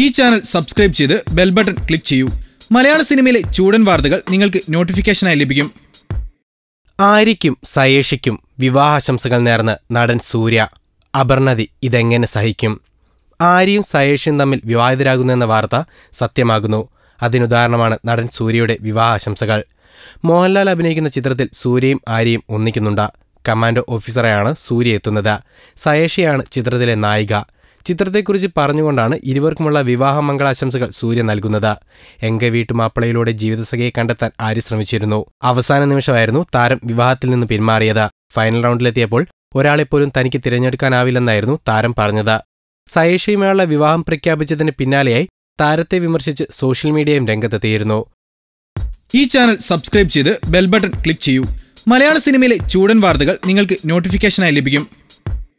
ഈ channel subscribe ചെയ്ത് bell button click ചെയ്യൂ. മലയാള സിനിമയിലെ ചൂടൻ വാർത്തകൾ നിങ്ങൾക്ക് നോട്ടിഫിക്കേഷനായി ലഭിക്കും. ആര്യയ്ക്കും സയേഷിക്കും വിവാഹാശംസകൾ നേർന്ന് നടൻ സൂര്യ അപർണതി ഇതെങ്ങനെ സഹിക്കും? ആര്യയും സയേഷും തമ്മിൽ വിവാഹിതരാകുന്നെന്ന വാർത്ത സത്യമാകുന്നു. അതിനുദാഹരണമാണ് നടൻ സൂര്യയുടെ വിവാഹാശംസകൾ. മോഹൻലാൽ അഭിനയിക്കുന്ന ചിത്രത്തിൽ സൂര്യയും ആര്യയും ഒന്നിക്കുന്നുണ്ട്. കമാൻഡോ ഓഫീസറെയാണ് സൂര്യ എത്തുന്നത്. സയേഷയാണ് ചിത്രത്തിലെ നായിക. ചിത്രത്തെക്കുറിച്ച് പറഞ്ഞുകൊണ്ടാണ് ഇരുവർക്കുമുള്ള വിവാഹ മംഗളാശംസകൾ സൂര്യ നൽകുന്നത്. എങ്ക വീട്ടുമാപ്പിളയിലൂടെ ജീവിതസഖയെ കണ്ടെത്താൻ ആര്യ ശ്രമിച്ചിരുന്നു. അവസാന നിമിഷമായിരുന്നു താരം വിവാഹത്തിൽ നിന്ന് പിന്മാറിയത്. ഫൈനൽ റൗണ്ടിലെത്തിയപ്പോൾ ഒരാളെപ്പോലും തനിക്ക് തിരഞ്ഞെടുക്കാനാവില്ലെന്നായിരുന്നു താരം പറഞ്ഞത്. സയേഷയുമായുള്ള വിവാഹം പ്രഖ്യാപിച്ചതിന് പിന്നാലെയായി താരത്തെ വിമർശിച്ച് സോഷ്യൽ മീഡിയയും രംഗത്തെത്തിയിരുന്നു. ഈ ചാനൽ സബ്സ്ക്രൈബ് ചെയ്ത് ബെൽ ബട്ടൺ ക്ലിക്ക് ചെയ്യൂ. മലയാള സിനിമയിലെ ചൂടൻ വാർത്തകൾ നിങ്ങൾക്ക് നോട്ടിഫിക്കേഷനായി ലഭിക്കും.